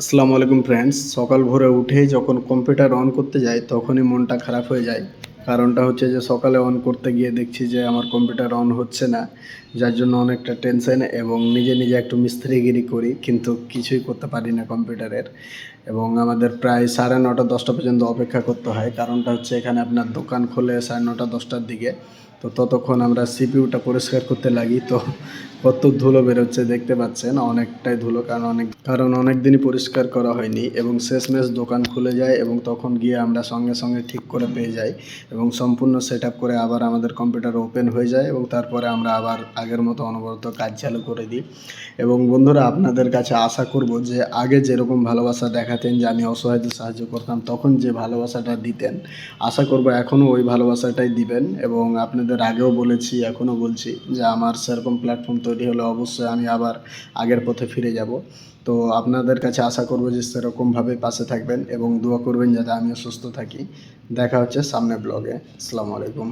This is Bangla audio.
আসসালামু আলাইকুম ফ্রেন্ডস সকাল ভোরে উঠেই যখন কম্পিউটার অন করতে যাই, তখনই মনটা খারাপ হয়ে যায়। কারণটা হচ্ছে যে সকালে অন করতে গিয়ে দেখছি যে আমার কম্পিউটার অন হচ্ছে না, যার জন্য অনেকটা টেনশন এবং নিজে নিজে একটু মিস্ত্রিগিরি করি, কিন্তু কিছুই করতে পারি না কম্পিউটারের এবং আমাদের প্রায় সাড়ে নটা দশটা পর্যন্ত অপেক্ষা করতে হয়। কারণটা হচ্ছে এখানে আপনার দোকান খোলে সাড়ে নটা দশটার দিকে। তো ততক্ষণ আমরা সিপিউটা পরিষ্কার করতে লাগি। তো কত ধুলো বেরোচ্ছে দেখতে পাচ্ছেন, অনেকটাই ধুলো, কারণ অনেক কারণ অনেক দিনই পরিষ্কার করা হয়নি এবং শেষমেশ দোকান খুলে যায় এবং তখন গিয়ে আমরা সঙ্গে সঙ্গে ঠিক করে পেয়ে যাই এবং সম্পূর্ণ সেট করে আবার আমাদের কম্পিউটার ওপেন হয়ে যায় এবং তারপরে আমরা আবার আগের মতো অনবরত কাজ চালু করে দিই। এবং বন্ধুরা, আপনাদের কাছে আশা করব যে আগে যেরকম ভালোবাসা দেখাতেন যে আমি অসহায়দের সাহায্য করতাম, তখন যে ভালোবাসাটা দিতেন, আশা করব এখনও ওই ভালোবাসাটাই দিবেন এবং আপনাদের আগেও বলেছি, এখনও বলছি যে আমার সেরকম প্ল্যাটফর্ম তৈরি হলে অবশ্যই আমি আবার আগের পথে ফিরে যাব। তো আপনাদের কাছে আশা করব যে সেরকমভাবে পাশে থাকবেন এবং দোয়া করবেন যাতে আমিও সুস্থ থাকি। দেখা হচ্ছে সামনে ব্লগে আসসালামু আলাইকুম।